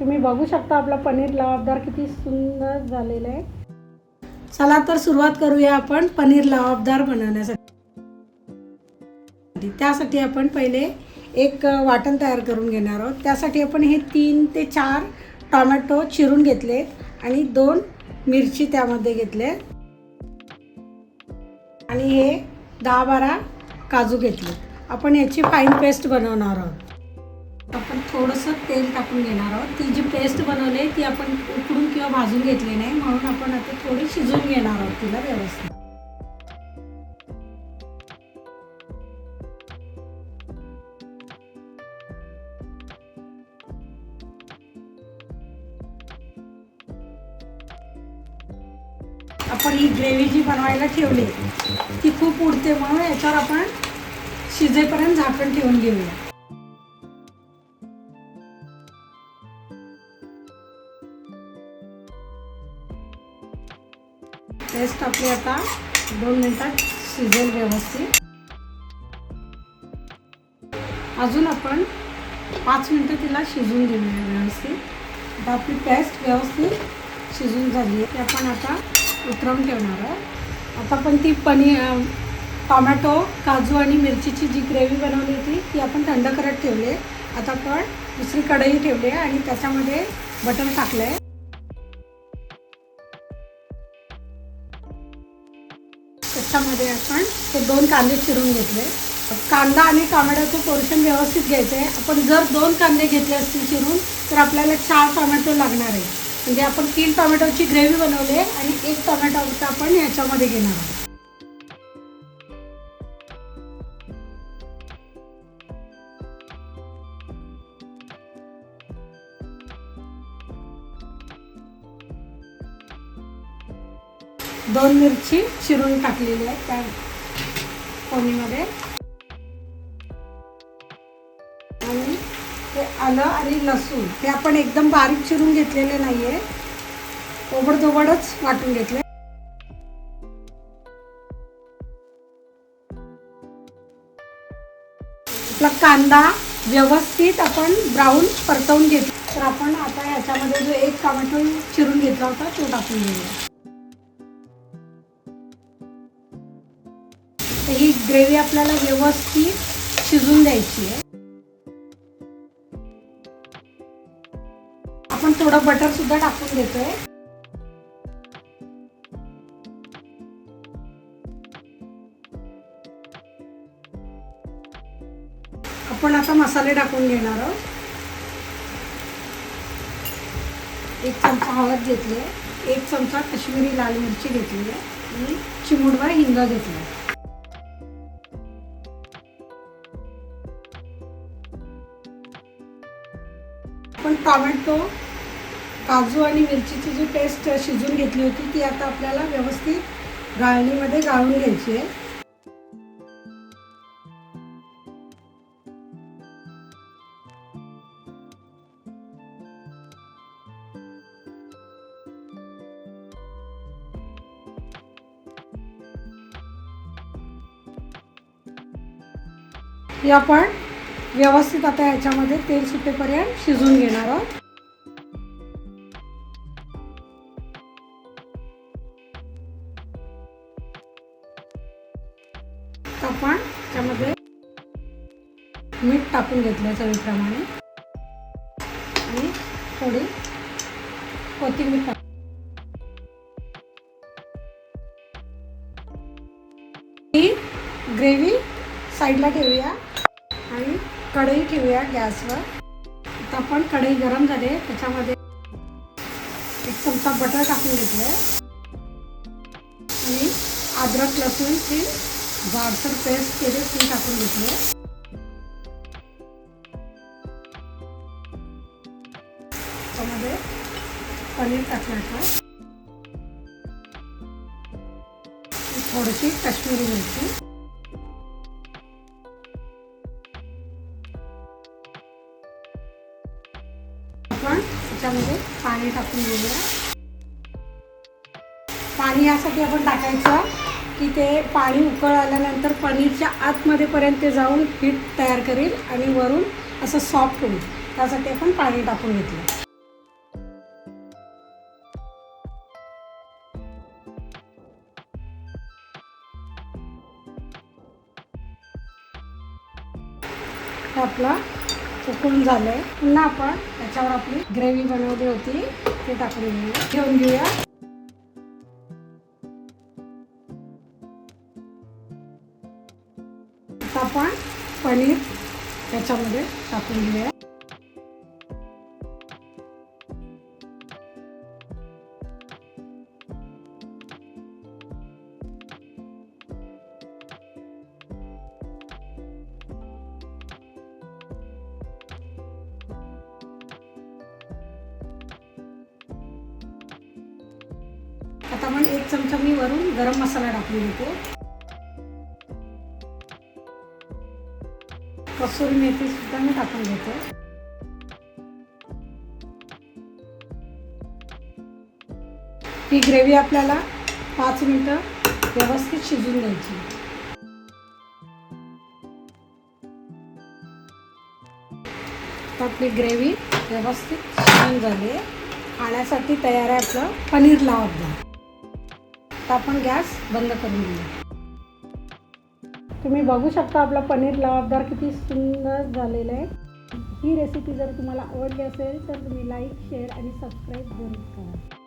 तुम्ही बघू शकता आपला पनीर लवाबदार किती सुंदर झालेलं आहे. चला तर सुरुवात करूया आपण पनीर लवाबदार बनवण्यासाठी. त्यासाठी आपण पहिले एक वाटण तयार करून घेणार आहोत. त्यासाठी आपण हे तीन ते चार टोमॅटो चिरून घेतले आणि दोन मिरची त्यामध्ये घेतले आणि हे दहा बारा काजू घेतले आपण याची फाईन पेस्ट बनवणार आहोत. आपण थोडंसं तेल टाकून घेणार आहोत. ती जी पेस्ट बनवली आहे ती आपण उकडून किंवा भाजून घेतली नाही म्हणून आपण आता थोडी शिजवून घेणार आहोत तिला व्यवस्थित. आपण ही ग्रेव्ही जी बनवायला ठेवली ती खूप उडते म्हणून याच्यावर आपण शिजेपर्यंत झाकण ठेवून घेऊया. पेस्ट आपली आता दोन मिनिटात शिजेल व्यवस्थित. अजून आपण पाच मिनटं तिला शिजून घेऊया व्यवस्थित. आता आपली पेस्ट व्यवस्थित शिजून झाली आहे. ती आपण आता उतरवून ठेवणार आहोत. आता पण ती पनीर टॉमॅटो टोमॅटो काजू आणि मिरचीची जी ग्रेव्ही बनवली होती ती आपण थंड करत ठेवली आहे. आता आपण दुसरी कढई ठेवली आहे आणि त्याच्यामध्ये बटर टाकलं आहे त्याच्यामध्ये आपण ते दोन कांदे चिरून घेतले. कांदा आणि टोमॅटोचं पोर्शन व्यवस्थित घ्यायचं आहे आपण जर दोन कांदे घेतले असतील चिरून तर आपल्याला चार टोमॅटो लागणार आहे म्हणजे आपण तीन टोमॅटोची ग्रेव्ही बनवली आहे आणि एक टोमॅटो आपण याच्यामध्ये घेणार आहोत. दोन मिरची चिरून टाकलेली आहे त्या फोडणीमध्ये. आणि ते आलं आणि लसूण ते आपण एकदम बारीक चिरून घेतलेले नाही आहे ओबडधोबडच वाटून घेतले. आपला कांदा व्यवस्थित आपण ब्राऊन परतवून घेतला. तर आपण आता याच्यामध्ये जो एक टोमॅटो चिरून घेतला होता तो टाकून घेऊया. ही ग्रेव्ही आपल्याला व्यवस्थित शिजून द्यायची आहे. आपण थोडं बटर सुद्धा टाकून घेतोय. आपण आता मसाले टाकून घेणार आहोत. एक चमचा हळद घेतली आहे. एक चमचा कश्मीरी लाल मिरची घेतली आहे. आणि चिमुडभर हिंग घेतला आहे. आपण टोमॅटो काजू आणि मिरचीची जी पेस्ट शिजून घेतली होती ती आता आपल्याला व्यवस्थित गाळणीमध्ये गाळून घ्यायची आहे. ही आपण व्यवस्थित आता याच्यामध्ये तेल सुटेपर्यंत शिजून घेणार आहोत. आपण त्यामध्ये मीठ टाकून घेतलं चवीप्रमाणे. आणि थोडी कोथिंबीर टाक ही ग्रेव्ही साईडला ठेवूया. कढई ठेवूया गॅसवर. आता आपण कढई गरम झाली आहे त्याच्यामध्ये एक चमचा बटर टाकून घेतलं आहे आणि अद्रक लसूणची जाडसर पेस्ट केली ती टाकून घेतली आहे त्यामध्ये पनीर टाकण्याचं थोडीशी काश्मीरी मिरची. पाणी टाकून घेऊया. पाणी यासाठी आपण टाकायचं की ते पाणी उकळ आल्यानंतर पनीरच्या आतमध्येपर्यंत ते जाऊन पीठ तयार करेल आणि वरून असं सॉफ्ट होईल. त्यासाठी आपण पाणी टाकून घेतलं. आपला उकळून झालं. आहे पुन्हा आपण त्याच्यावर आपली ग्रेव्ही बनवली होती. ते टाकून घेऊया ठेवून घेऊया. आता आपण पनीर त्याच्यामध्ये टाकून घेऊया. आता आपण एक चमचा मी वरून गरम मसाला टाकून देतो कसुरी मेथी सुद्धा मी टाकून घेतो. ही ग्रेव्ही आपल्याला पाच मिनटं व्यवस्थित शिजून द्यायची. आपली ग्रेव्ही व्यवस्थित शिजून झाली खाण्यासाठी तयार आहे आपलं पनीर लावदार आता आपण गॅस बंद करून घेऊया तुम्ही बघू शकता आपला पनीर लवाबदार किती सुंदर झालेलं आहे. ही रेसिपी जर तुम्हाला आवडली असेल तर तुम्ही लाईक शेअर आणि सबस्क्राईब जरूर करा.